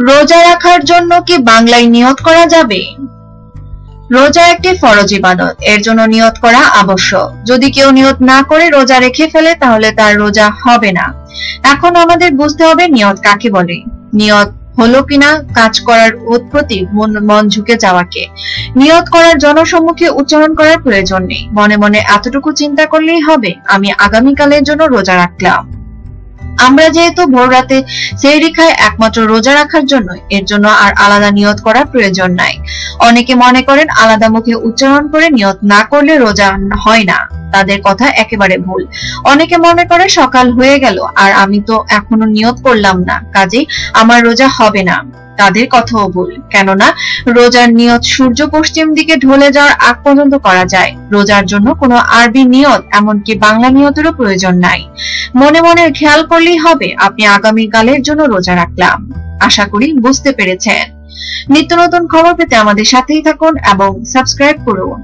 রোজা রাখার জন্য কি বাংলায় নিয়ত করা যাবে? রোজা একটি ফরজ ইবাদত, এর জন্য নিয়ত করা আবশ্যক। যদি কেউ নিয়ত না করে রোজা রেখে ফেলে, তাহলে তার রোজা হবে না। এখন আমাদের বুঝতে হবে নিয়ত কাকে বলে। নিয়ত হলো কিনা কাজ করার উৎপত্তি, মন ঝুঁকে যাওয়াকে। নিয়ত করার জনসম্মুখে উচ্চারণ করার প্রয়োজন নেই। মনে মনে এতটুকু চিন্তা করলেই হবে, আমি আগামীকালের জন্য রোজা রাখলাম। আমরা যেহেতু ভোর রাতে সেহরি খাই একমাত্র রোজা রাখার জন্য, এর জন্য আর আলাদা নিয়ত করার প্রয়োজন নাই। অনেকে মনে করেন আলাদা মুখে উচ্চারণ করে নিয়ত না করলে রোজা হয় না। তাদের কথা একেবারে ভুল। অনেকে মনে করে সকাল হয়ে গেল, আর আমি তো এখনও নিয়ত করলাম না। কাজেই আমার রোজা হবে না। তাদের কথাও ভুল। কেননা, রোজার নিয়ত সূর্য পশ্চিম দিকে ঢলে যাওয়ার আগ পর্যন্ত করা যায়। রোজার জন্য কোনো আরবি নিয়ত, এমনকি বাংলা নিয়তেরও প্রয়োজন নাই। মনে মনে খেয়াল করলেই হবে, আপনি আগামীকালের জন্য রোজা রাখলাম। আশা করি বুঝতে পেরেছেন। নিত্য নতুন খবর পেতে আমাদের সাথেই থাকুন এবং সাবস্ক্রাইব করুন।